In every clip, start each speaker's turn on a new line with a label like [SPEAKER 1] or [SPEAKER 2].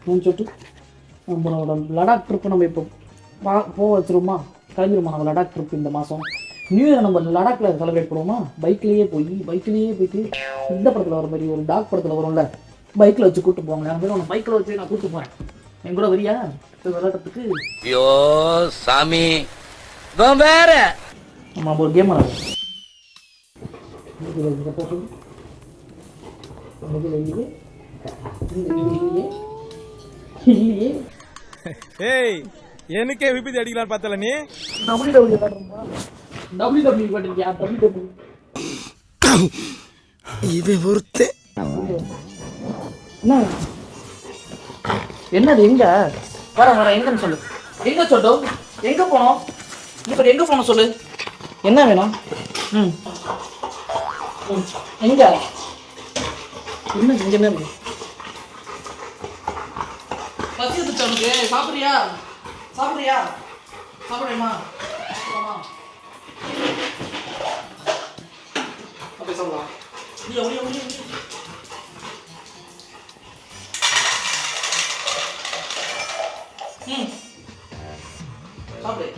[SPEAKER 1] அப்படின்னு சொல்லிட்டு நம்மளோட லடாக் ட்ரிப்பு நம்ம இப்போ பா போக வச்சிருமா கிளம்பிடுமா நம்ம லடாக் ட்ரிப் இந்த மாதம் நியூ இயர் நம்ம லடாக்ல செலிப்ரேட் பண்ணுவோமா? பைக்லேயே போய் பைக்லேயே போயிட்டு இந்த படத்தில் வர மாதிரி ஒரு டாக் படத்தில் வரும்ல? பைக்கில் வச்சு கூட்டு போவாங்க மாதிரி உன்னை பைக்கில் வச்சு நான் கூட்டு போகிறேன் என் கூட வரியா? விளையாடுறதுக்கு?
[SPEAKER 2] ஐயோ சாமி. வேற.
[SPEAKER 1] நம்ம ஒரு கேம் விளாடுவோம் இல்லையே.
[SPEAKER 3] ஏய் எனக்கே விபத்து அடிக்கலான்னு பார்த்தல நீ?
[SPEAKER 1] டபிள்யூ டபிள்யூ விளாடுறோமா டபிள்யூ டபிள்யூ விளாடுறியா டபிள்யூ டபிள்யூ
[SPEAKER 2] இவன்
[SPEAKER 1] என்ன? என்னது எங்க? வர வர எங்கன்னு சொல்லு. எங்க சொல்லும் எங்க போனோம்? இப்போ எங்க போனோம் சொல்லு. என்ன வேணும்? ம். ம். எங்க? என்ன எங்க இருக்கு? பசி உனக்கு சாப்பிட்றியா? சாப்பிட்றியா சாப்பிடுமா அப்படி சாப்பிடலாம். இல்ல ஒளிய ஒளிய ம். சாப்பிடு.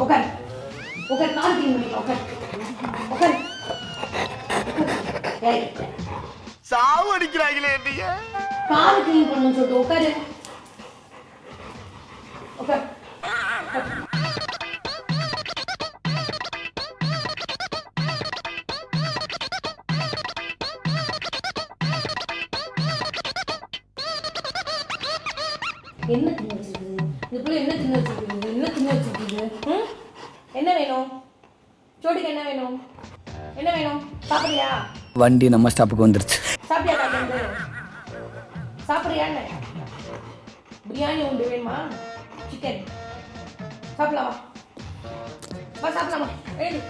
[SPEAKER 1] உட்கார் உட்கார் கால் கிளீன் பண்ணி உட்கார் உட்கார்
[SPEAKER 2] சாவு அடிக்கிறாங்களே நீங்க
[SPEAKER 1] கால் கிளீன் பண்ணணும் சொல்லிட்டு உட்காரு உட்கார் என்ன தின்னு வச்சிருக்குது இந்த பிள்ளை என்ன தின்னு வச்சிருக்குது என்ன தின்னு வச்சிருக்குது சோடிக்கு என்ன வேணும்? என்ன வேணும்? சாப்பிடுறியா?
[SPEAKER 2] வண்டி நம்ம ஸ்டாப்புக்கு வந்துருச்சு.
[SPEAKER 1] சாப்பிட்டியா காலையில சாப்பிடுறியா பிரியாணி உண்டு வேணுமா? சிக்கன் சாப்பிடலாமா? வா சாப்பிடலாமா? எழுது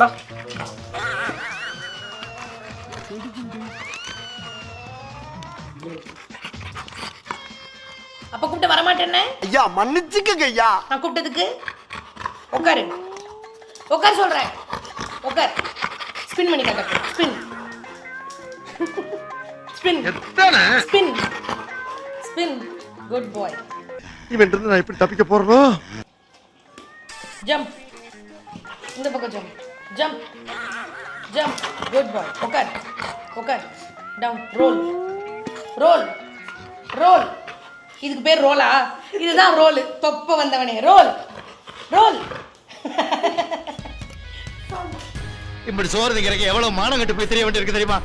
[SPEAKER 1] வா
[SPEAKER 4] அப்ப கூப்பிட்டு வரமாட்டேன்னு?
[SPEAKER 2] ஐயா மன்னிச்சுக்கங்க ஐயா.
[SPEAKER 4] நான் கூப்பிட்டதுக்கு? உட்காரு உட்கார் சொல்றேன். உட்கார் ஸ்பின் பண்ணி காட்ட spin spin spin spin good boy
[SPEAKER 2] இவன் இருந்து நான் எப்படி தப்பிக்க போறனோ?
[SPEAKER 4] ஜம்ப் இந்த பக்கம் jump jump jump good boy உட்கார் உட்கார் டவுன் ரோல் ரோல் ரோல் இதுக்கு பேர் ரோலா இதுதான் ரோல் தொப்ப வந்தவனே. ரோல் ரோல்
[SPEAKER 2] இப்படி சோறு திங்கிறக்கு எவ்வளவு மானம் கட்டு போய் தெரிய வேண்டியிருக்கு தெரியுமா?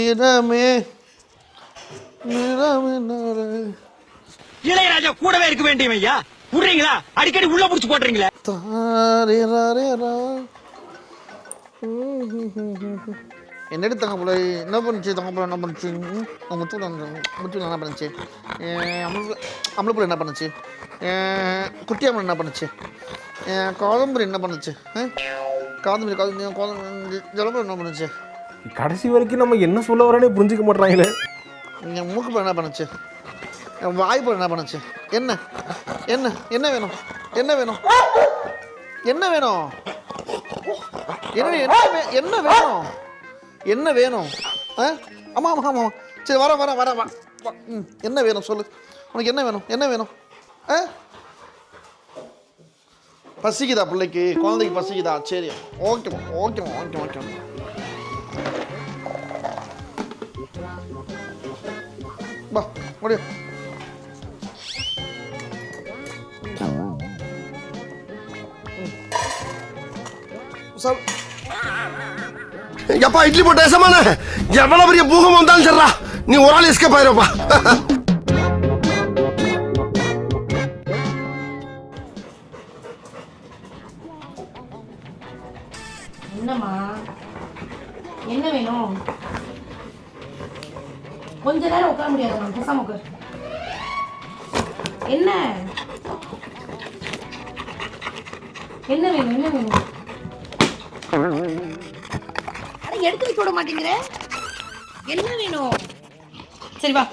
[SPEAKER 5] நிறமே
[SPEAKER 6] இளையராஜா கூடவே இருக்க வேண்டியவன் ஐயா. விடுறீங்களா? அடிக்கடி உள்ள புடிச்சு போட்டுறீங்களா.
[SPEAKER 5] தாரிரரேரா. என்னடி தங்க பிள்ளை என்ன பண்ணுச்சு? தங்க பிள்ளை என்ன பண்ணுச்சு முத்து முத்து என்ன பண்ணுச்சு. அம்பளை என்ன பண்ணுச்சு? குட்டியம்மன் என்ன பண்ணுச்சு? காதம்பரி என்ன பண்ணுச்சு? காதம்பரி காதம்பரி ஜலம்பரம் என்ன பண்ணுச்சு?
[SPEAKER 3] கடைசி வரைக்கும் நம்ம என்ன சொல்ல வரேனே புரிஞ்சுக்க மாட்டாங்களே
[SPEAKER 5] என் மூக்கு என்ன பண்ணுச்சு? என் வாய்ப்பு என்ன பண்ணுச்சு? என்ன? என்ன? என்ன வேணும்? என்ன வேணும்? என்ன வேணும்? என்ன என்ன என்ன வேணும்? என்ன வேணும்? ஆ? ஆமாம் ஆமாம் ஆமாம் சரி வர வர வர வா ம் என்ன வேணும் சொல்லு. உனக்கு என்ன வேணும்? என்ன வேணும்? ஆ? பசிக்குதா பிள்ளைக்கு? குழந்தைக்கு பசிக்குதா? சரி ஓகேம்மா ஓகேம்மா ஓகே ஓகேம்மா வா முடியும் சாப்
[SPEAKER 2] எப்பா இட்லி போட்ட ஏசமான எவ்வளவு பெரிய பூகம் வந்தாலும் சரிடா. நீ ஒரு ஆள் எஸ்கேப் ஆயிருப்பா.
[SPEAKER 4] என்னம்மா? என்ன வேணும்? கொஞ்ச நேரம் உட்கார முடியாது நான் பேசாம உட்கார். என்ன? என்ன வேணும்? என்ன வேணும்? அட எடுத்து வைக்க மாட்டேங்கிற. என்ன வேணும்? சரி வா.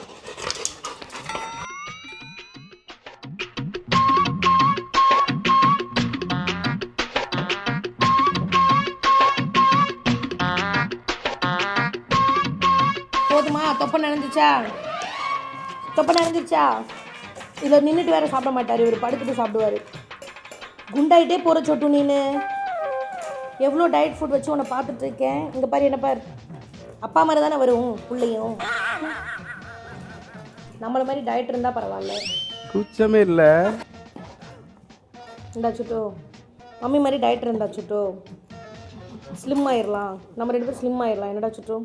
[SPEAKER 4] தொப்பை நடந்துச்சா தொப்பை நடந்துச்சா இதில் நின்றுட்டு வேற சாப்பிட மாட்டார் இவர் படுத்துட்டு சாப்பிடுவார். குண்டாயிட்டே போகிற சொட்டு நீனு. எவ்வளோ டயட் ஃபுட் வச்சு உன்னை பார்த்துட்டு இருக்கேன்? இங்கே பாரு என்ன பாரு. அப்பா மாதிரி தானே வரும் பிள்ளையும். நம்மள மாதிரி டயட் இருந்தால் பரவாயில்ல.
[SPEAKER 3] கூச்சமே இல்ல.
[SPEAKER 4] இந்தா சுட்டோ. மம்மி மாதிரி டயட் இருந்தா சுட்டோ. ஸ்லிம் ஆயிடலாம் நம்ம ரெண்டு பேரும் ஸ்லிம் ஆயிடலாம் என்னடா சுட்டோ?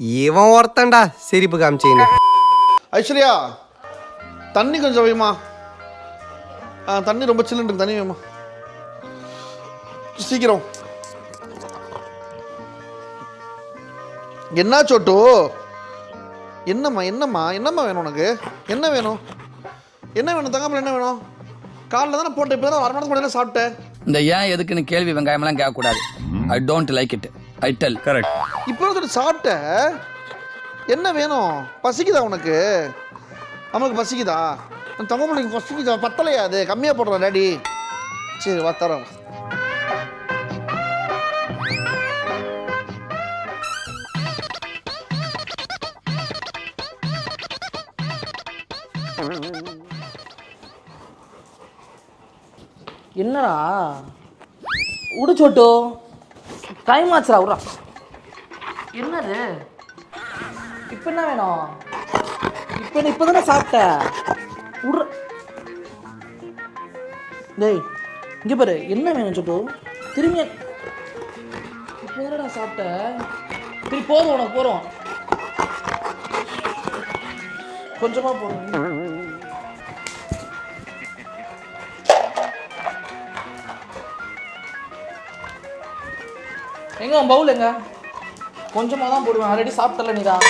[SPEAKER 7] இவன் ஒருத்தன்டா சிரிப்பு காமிச்சின்னு.
[SPEAKER 5] ஐஸ்வர்யா தண்ணி கொஞ்சம் வைமா ஆ தண்ணி ரொம்ப சில்லுன்னு இருக்கு தண்ணி வைமா சீக்கிரம். என்ன சோட்டு? என்னம்மா என்னம்மா என்னம்மா வேணும் உனக்கு? என்ன வேணும்? என்ன வேணும்? தங்கப்பில் என்ன வேணும்? காலைல தானே போட்டேன் இப்போ தான் அரை மணி முன்னாடி சாப்பிட்டேன்.
[SPEAKER 8] இந்த ஏன் எதுக்குன்னு கேள்வி வெங்காயம்லாம் கேட்கக்கூடாது. I don't like it I tell
[SPEAKER 3] correct
[SPEAKER 5] இப்போ தான் சாப்பிட்ட என்ன வேணும்? பசிக்குதா உனக்கு? நமக்கு பசிக்குதா? தங்க பிள்ளைக்கு பசிக்குதா? பத்தலையா அது? கம்மியாக போடுறோம் டாடி. சரி வா தரோம்.
[SPEAKER 1] என்னடா? விடு சோட்டு. டைம் ஆச்சுடா விட்றா என்னது? இப்போ என்ன வேணும்? இப்போ இப்போ தானே சாப்பிட்ட? விட்ற டேய் இங்கே பாரு என்ன வேணும் சோட்டு திரும்பி இப்போ தானடா சாப்பிட்ட? சரி போதும் உனக்கு போகிறோம் கொஞ்சமாக போதும். எங்க உன் பவுல் எங்க? கொஞ்சமாக தான் போடுவேன். ஆல்ரெடி சாப்பிட்டல நீ தான்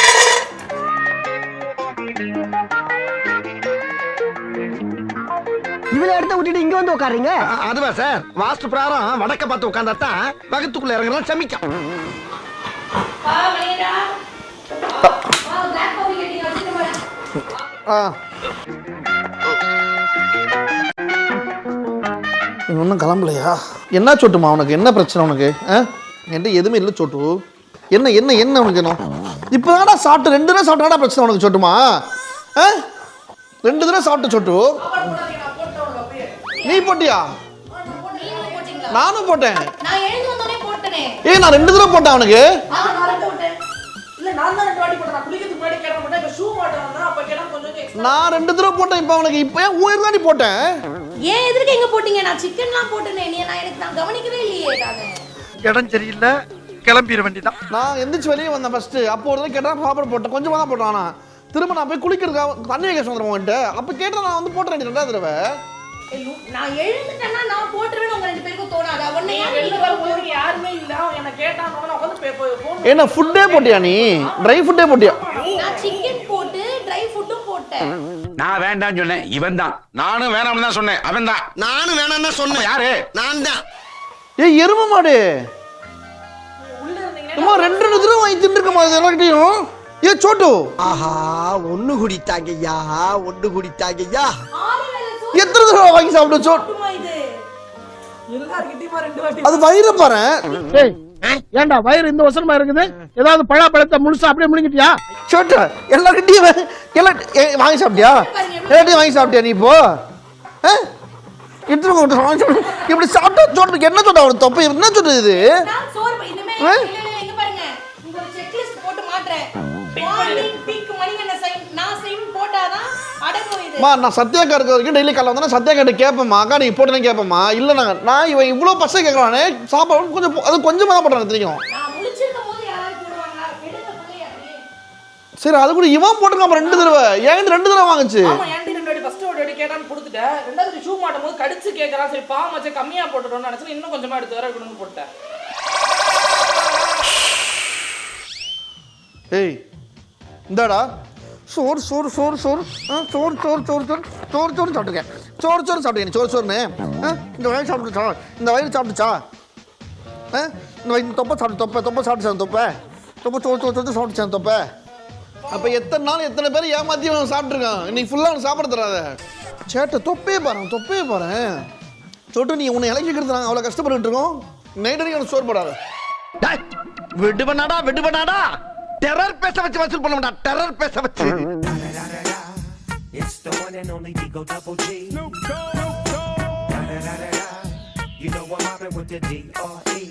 [SPEAKER 7] இவனை எடுத்து விட்டுட்டு இங்க வந்து உட்காருங்க.
[SPEAKER 2] அதுவா சார்? வாஸ்து பிரகாரம் வடக்க பார்த்து உட்காந்தா தான் வகுத்துக்குள்ள இறங்குறோம் சமிக்கும்
[SPEAKER 5] இன்னும் கிளம்பலையா? என்ன சொட்டுமா உனக்கு? என்ன பிரச்சனை உனக்கு? ஆ? என்கிட்ட எதுவுமே இல்லை சொட்டு. என்ன என்ன என்ன உனக்கு என்ன இப்போ தானடா சாப்பிட்டு ரெண்டு தடவை சாப்பிட்டாடா பிரச்சனை உனக்கு சொட்டுமா? ஆ? ரெண்டு தடவை சாப்பிட்ட சொட்டு. நீ போட்டியா? நானும் போட்டேன். ஏய் நான் ரெண்டு தடவை போட்டேன் அவனுக்கு.
[SPEAKER 4] நான் ரெண்டு
[SPEAKER 5] தடவை போட்டேன் இப்போ அவனுக்கு இப்போ ஏன் உயிர் தாண்டி போட்டேன்?
[SPEAKER 4] ஏன் எதுக்கு எங்க போட்டீங்க? நான் சிக்கன்லாம் போட்டேனே நீ நான் எனக்கு நான் கவனிக்கவே இல்லையே நான்.
[SPEAKER 6] இடம் சரியில்லை கிளம்பிட வேண்டிதான்
[SPEAKER 5] நான் எந்திரிச்சு வெளியே வந்தேன் ஃபர்ஸ்ட் அப்போ ஒரு தடவை கேட்டா சாப்பாடு போட்டேன் கொஞ்சமாக தான் போட்டேன் திரும்ப நான் போய் குளிக்கிறதுக்காக தண்ணி வைக்க சொல்கிறேன் உன்கிட்ட. அப்போ கேட்டால் நான் வந்து போட்டேன் ரெண்டாவது தடவை.
[SPEAKER 4] நான் எழுந்துட்டேன்னா நான் போட்டுருவேன் உங்க ரெண்டு பேருக்கும் தோணாதா? உன்னை
[SPEAKER 1] நீ
[SPEAKER 4] யார்
[SPEAKER 1] வெளில
[SPEAKER 4] வெளில
[SPEAKER 1] வரும்போது இங்க யாருமே இல்ல. அவன் என்ன கேட்டான் நான்
[SPEAKER 5] ஃபுட்டே போட்டியா நீ? ட்ரை ஃபுட்டே போட்டியா?
[SPEAKER 4] நான் சிக்கன் போட்டு ட்ரை ஃபுட்டும் போட்டேன்.
[SPEAKER 6] நான் வேண்டாம்னு சொன்னேன் இவன் தான்
[SPEAKER 2] நானும் வேணாம்னு தான் சொன்னேன் அவன் தான் நானும் வேணாம்னு தான் சொன்னேன். யாரு? நான் தான்
[SPEAKER 5] ஏய் எரும மாடு. அம்மா ரெண்டு ரெண்டு தடவை வாங்கி தின்னுருக்க மாதிரி எல்லார்கிட்டையும் ஏ சோட்டு.
[SPEAKER 7] ஆஹா ஒண்ணு குடித்தாங்கய்யா ஒண்ணு குடித்தாங்கய்யா.
[SPEAKER 5] எத்தனை தடவை வாங்கி சாப்பிட்ட சோட்?
[SPEAKER 4] போட்டுமா இது?
[SPEAKER 1] எல்லார்கிட்டயுமா ரெண்டு வாட்டி?
[SPEAKER 5] அது வயிறு பாரு.
[SPEAKER 9] ஏன்டா வயிறு இந்த வசனமா இருக்குது? ஏதாவது பழாப்பழத்தை முழுசா அப்படியே முழுங்கிட்டியா?
[SPEAKER 5] சோட்டு எல்லார்கிட்டையும் எல்லா வாங்கி சாப்பிட்டியா? எல்லாத்தையும் வாங்கி சாப்பிட்டியா நீ இப்போ? ஆ? சாப்பிடு. இப்படி சாப்பிட்டா சோட்டுக்கு என்ன சொன்னா அவனுக்கு தொப்பை. என்ன சொல்றது இது?
[SPEAKER 4] நான் போட்டு
[SPEAKER 5] மா சத்யாக்கா இருக்க வரைக்கும் டெய்லி காலைல வந்தா சத்யா கிட்ட கேட்பேம்மா. அக்கா நீங்க போட்டுனே கேட்பேம்மா. இல்லை நான் நான் இவன் இவ்வளோ பசங்க கேட்குறானே. சாப்பாடு கொஞ்சம் அது கொஞ்சமாக தான் பண்ணுறாங்க தெரியும். சரி அது கூட இவன் போட்டுருக்கான் ரெண்டு தடவை. ஏன் ரெண்டு தடவை வாங்குச்சு
[SPEAKER 10] ஆமா ஏன்டி ரெண்டு வாட்டி ஃபர்ஸ்ட் ஒரு வாட்டி கேட்டான்னு கொடுத்துட்டேன். ரெண்டாவது ஷூ மாட்டும் போது கடிச்சு கேட்கறான். சரி பாவம் வச்சு கம்மியா போட்டுட்டோம்னு நினைச்சு இன்னும் கொஞ்சமா எடுத்து வர கொண்டு போட்டேன்.
[SPEAKER 5] ஏய் இந்தாடா. சோறு சோறு சோறு சோறு. ஆ சோறு சோறு சோறு சோறு. சோறு சோறு சாப்பிட்டுருக்கேன். சோறு சோறு சாப்பிட்டுக்கேன் சோறு சோறுன்னு. ஆ இந்த வயிறு சாப்பிட்டுச்சா இந்த வயிறு சாப்பிட்டுச்சா? ஆ இந்த வயிறு தொப்பை சாப்பிட்டு தொப்பை தொப்பை சாப்பிட்டுச்சான் தொப்பை? தொப்பை சோறு சோறு சோறு சாப்பிட்டுச்சான் தொப்பை? அப்போ எத்தனை நாள் எத்தனை பேர் ஏமாற்றி அவன் சாப்பிட்ருக்கான் இன்னைக்கு ஃபுல்லாக அவன் சாப்பிட தராத. சேட்டை தொப்பே பாரு தொப்பே பாரு சொட்டு நீ உன்னை இலக்கிக்கிறது நாங்கள் அவ்வளோ கஷ்டப்பட்டுட்டு இருக்கோம். நைட் வரைக்கும் சோறு போடாத.
[SPEAKER 2] டேய், விடுவனாடா விடுவனாடா டெரர் பேச வச்சு வசூல் பண்ண மாட்டா டெரர் பேச வச்சு.
[SPEAKER 11] It's the one and only Digo Double G. You know I'm mobbing with the D.R.E.